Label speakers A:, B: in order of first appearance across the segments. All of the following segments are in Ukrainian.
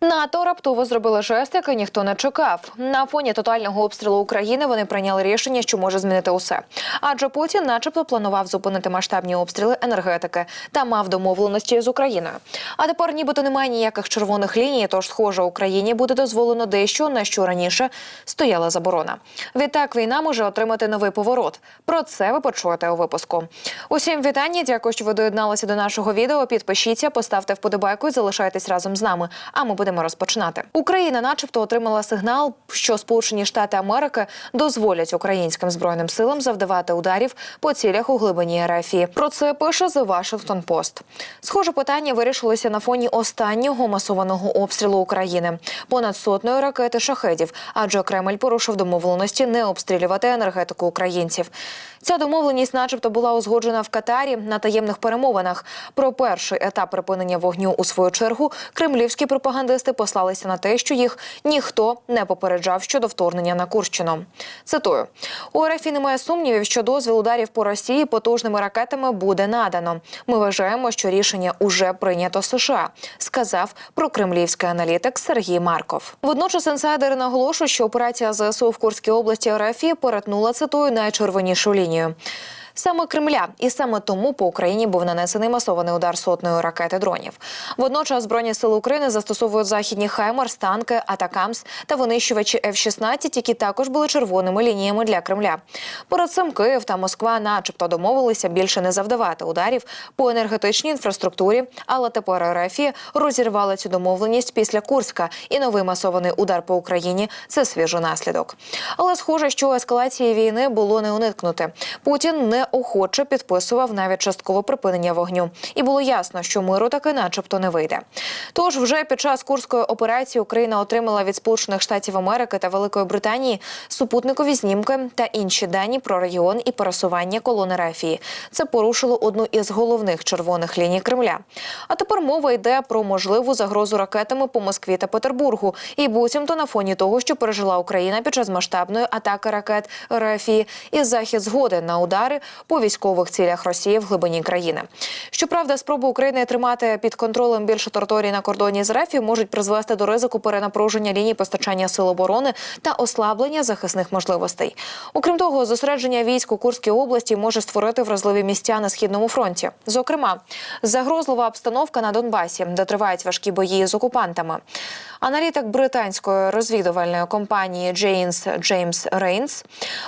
A: НАТО раптово зробили жест, який ніхто не чекав. На фоні тотального обстрілу України вони прийняли рішення, що може змінити усе. Адже Путін, начебто, планував зупинити масштабні обстріли енергетики та мав домовленості з Україною. А тепер, нібито, немає ніяких червоних ліній, тож, схоже, Україні буде дозволено дещо, на що раніше стояла заборона. Відтак війна може отримати новий поворот. Про це ви почуєте у випуску. Усім вітання. Дякую, що ви доєдналися до нашого відео. Підпишіться, поставте вподобайку і залишайтесь разом з нами. А ми будемо розпочинати. Україна, начебто, отримала сигнал, що Сполучені Штати Америки дозволять українським збройним силам завдавати ударів по цілях у глибині РФ. Про це пише The Washington Post. Схоже, питання вирішилося на фоні останнього масованого обстрілу України. Понад сотнею ракети шахедів, адже Кремль порушив домовленості не обстрілювати енергетику українців. Ця домовленість, начебто, була узгоджена в Катарі на таємних перемовинах. Про перший етап припинення вогню у свою чергу кремлівські пропагандисти послалися на те, що їх ніхто не попереджав щодо вторгнення на Курщину. Цитую у РФ немає сумнівів, що дозвіл ударів по Росії потужними ракетами буде надано. Ми вважаємо, що рішення уже прийнято США, сказав прокремлівський аналітик Сергій Марков. Водночас інсайдери наголошують, що операція ЗСУ в Курській області РФ перетнула цитую найчервонішу лінію. Саме Кремля, і саме тому по Україні був нанесений масований удар сотнею ракети дронів. Водночас збройні сили України застосовують західні Хаймарс, танки, Атакамс та винищувачі F-16, які також були червоними лініями для Кремля. Перед цим Київ та Москва, начебто, домовилися більше не завдавати ударів по енергетичній інфраструктурі, але тепер РФ розірвали цю домовленість після Курська, і новий масований удар по Україні це свіжий наслідок. Але схоже, що ескалації війни було не уникнути. Путін не охоче підписував навіть часткове припинення вогню, і було ясно, що миру таки, начебто, не вийде. Тож вже під час курської операції Україна отримала від Сполучених Штатів Америки та Великої Британії супутникові знімки та інші дані про регіон і пересування колони Рафії. Це порушило одну із головних червоних ліній Кремля. А тепер мова йде про можливу загрозу ракетами по Москві та Петербургу, і буцімто на фоні того, що пережила Україна під час масштабної атаки ракет РФІ і захід згоди на удари по військових цілях Росії в глибині країни. Щоправда, спроби України тримати під контролем більше територій на кордоні з РФ можуть призвести до ризику перенапруження ліній постачання сил оборони та ослаблення захисних можливостей. Окрім того, зосередження військ у Курській області може створити вразливі місця на східному фронті. Зокрема, загрозлива обстановка на Донбасі, де тривають важкі бої з окупантами. Аналітик британської розвідувальної компанії Джейнс Джеймс Рейнс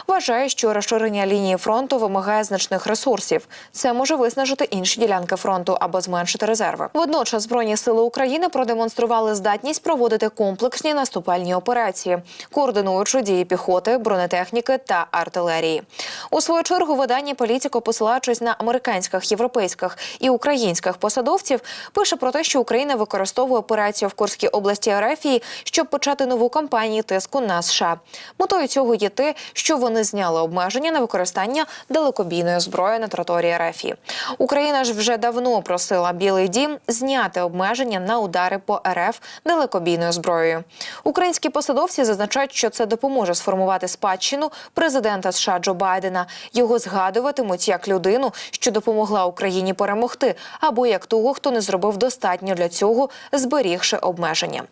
A: вважає, що розширення лінії фронту вимагає значних ресурсів. Це може виснажити інші ділянки фронту або зменшити резерви. Водночас збройні сили України продемонстрували здатність проводити комплексні наступальні операції, координуючи дії піхоти, бронетехніки та артилерії. У свою чергу видання політико, посилаючись на американських, європейських і українських посадовців, пише про те, що Україна використовує операцію в Курській області Арафії, щоб почати нову кампанію тиску на США. Метою цього є те, що вони зняли обмеження на використання далекобійної зброї на території РФ. Україна ж вже давно просила Білий Дім зняти обмеження на удари по РФ далекобійною зброєю. Українські посадовці зазначають, що це допоможе сформувати спадщину президента США Джо Байдена. Його згадуватимуть як людину, що допомогла Україні перемогти, або як того, хто не зробив достатньо для цього, зберігши обмеження.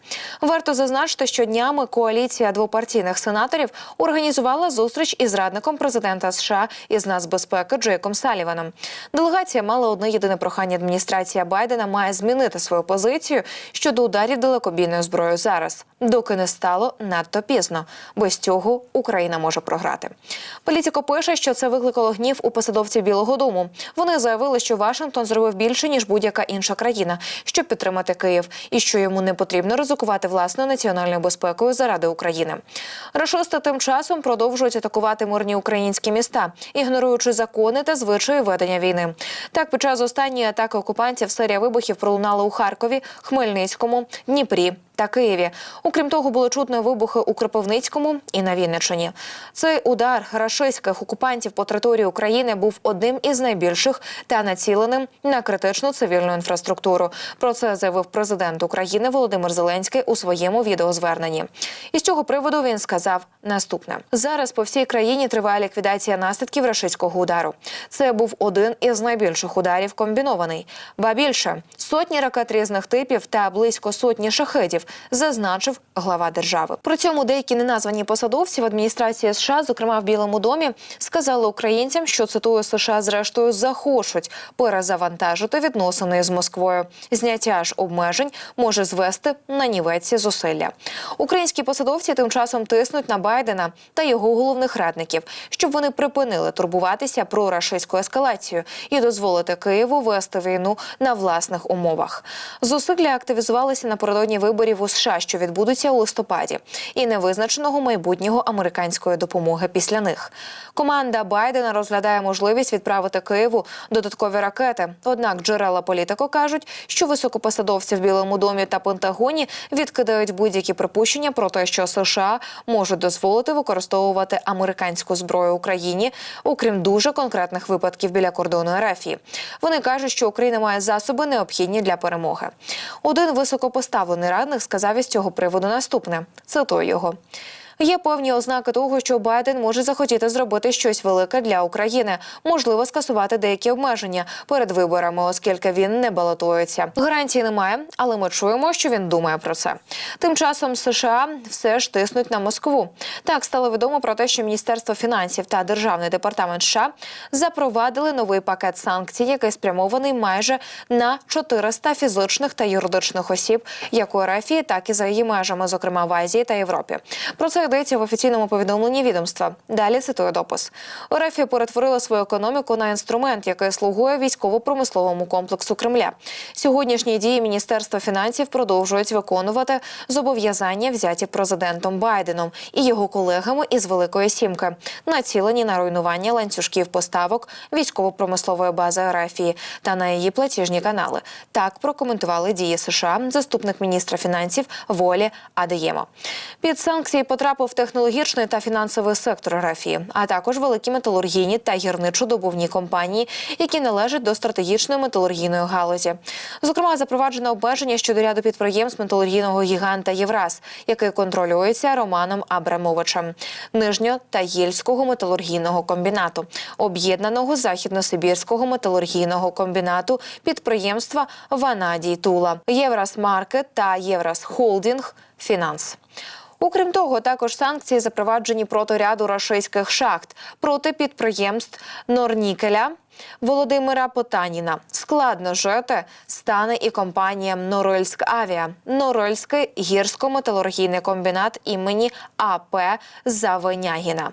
A: Варто зазначити, що днями коаліція двопартійних сенаторів організувала зустріч із радником президента США із нацбезпеки Джейком Саліваном. Делегація мала одне єдине прохання. Адміністрація Байдена має змінити свою позицію щодо ударів далекобійною зброєю зараз, доки не стало надто пізно. Без цього Україна може програти. Політико пише, що це викликало гнів у посадовців Білого Дому. Вони заявили, що Вашингтон зробив більше ніж будь-яка інша країна, щоб підтримати Київ, і що йому не потрібно ризикувати власною національною безпекою заради України. Рашисти тим часом продовжують атакувати мирні українські міста, ігноруючи закони та звичаї ведення війни. Так, під час останньої атаки окупантів серія вибухів пролунала у Харкові, Хмельницькому, Дніпрі. Та Києві, окрім того, було чутно вибухи у Кропивницькому і на Вінниччині. Цей удар рашистських окупантів по території України був одним із найбільших та націленим на критичну цивільну інфраструктуру. Про це заявив президент України Володимир Зеленський у своєму відеозверненні. І з цього приводу він сказав наступне: зараз по всій країні триває ліквідація наслідків рашистського удару. Це був один із найбільших ударів комбінований. Ба більше сотні ракет різних типів та близько сотні шахедів зазначив глава держави. При цьому деякі неназвані посадовці в адміністрації США, зокрема в Білому домі, сказали українцям, що цитую США зрештою захочуть перезавантажити відносини з Москвою. Зняття ж обмежень може звести на нівеці зусилля. Українські посадовці тим часом тиснуть на Байдена та його головних радників, щоб вони припинили турбуватися про рашистську ескалацію і дозволити Києву вести війну на власних умовах. Зусилля активізувалися напередодні виборів у США, що відбудуться у листопаді, і невизначеного майбутнього американської допомоги після них. Команда Байдена розглядає можливість відправити Києву додаткові ракети. Однак джерела політико кажуть, що високопосадовці в Білому домі та Пентагоні відкидають будь-які припущення про те, що США можуть дозволити використовувати американську зброю Україні, окрім дуже конкретних випадків біля кордону РФ. Вони кажуть, що Україна має засоби необхідні для перемоги. Один високопоставлений радник сказав із цього приводу наступне: цитую його. Є певні ознаки того, що Байден може захотіти зробити щось велике для України, можливо, скасувати деякі обмеження перед виборами, оскільки він не балотується. Гарантій немає, але ми чуємо, що він думає про це. Тим часом США все ж тиснуть на Москву. Так стало відомо про те, що Міністерство фінансів та Державний департамент США запровадили новий пакет санкцій, який спрямований майже на 400 фізичних та юридичних осіб, як у РФ, так і за її межами, зокрема в Азії та Європі. Про це йдеться в офіційному повідомленні відомства. Далі цитую допис. РФ перетворила свою економіку на інструмент, який слугує військово-промисловому комплексу Кремля. Сьогоднішні дії Міністерства фінансів продовжують виконувати зобов'язання, взяті президентом Байденом і його колегами із Великої Сімки, націлені на руйнування ланцюжків поставок військово-промислової бази РФ та на її платіжні канали. Так прокоментували дії США заступник міністра фінансів Волі Адеємо. Під санкції потрапив технологічний та фінансовий сектор РФ, а також великі металургійні та гірничо-добувні компанії, які належать до стратегічної металургійної галузі. Зокрема, запроваджено обмеження щодо ряду підприємств металургійного гіганта Євраз, який контролюється Романом Абрамовичем, Нижньотагільського металургійного комбінату, об'єднаного західносибірського металургійного комбінату підприємства Ванадій Тула, Євраз Маркет та Євраз Холдінг Фінанс. Окрім того, також санкції запроваджені проти ряду рашистських шахт проти підприємств Норнікеля. Володимира Потаніна складно жити стане і компанія Норильськ Авіа, Норильський гірсько-металургійний комбінат імені АП Завенягіна,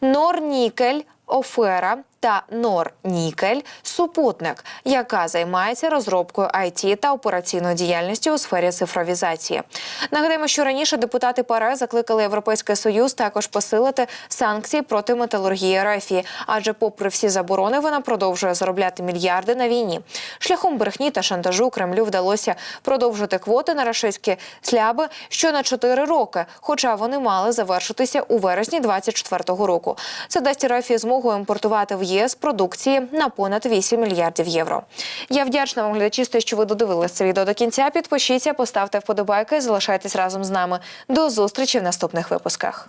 A: Норнікель. Офера та Норнікель супутник, яка займається розробкою IT та операційною діяльністю у сфері цифровізації. Нагадаємо, що раніше депутати ПАРЕ закликали Європейський Союз також посилити санкції проти металургії РФ, адже, попри всі заборони, вона продовжує заробляти мільярди на війні. Шляхом брехні та шантажу Кремлю вдалося продовжити квоти на рашистські сляби що на 4 роки, хоча вони мали завершитися у вересні 24-го року. Це дасть РФ змогу імпортувати в ЄС продукції на понад 8 мільярдів євро. Я вдячна вам глядачі, що ви додивилися це відео до кінця. Підпишіться, поставте вподобайки, залишайтесь разом з нами. До зустрічі в наступних випусках.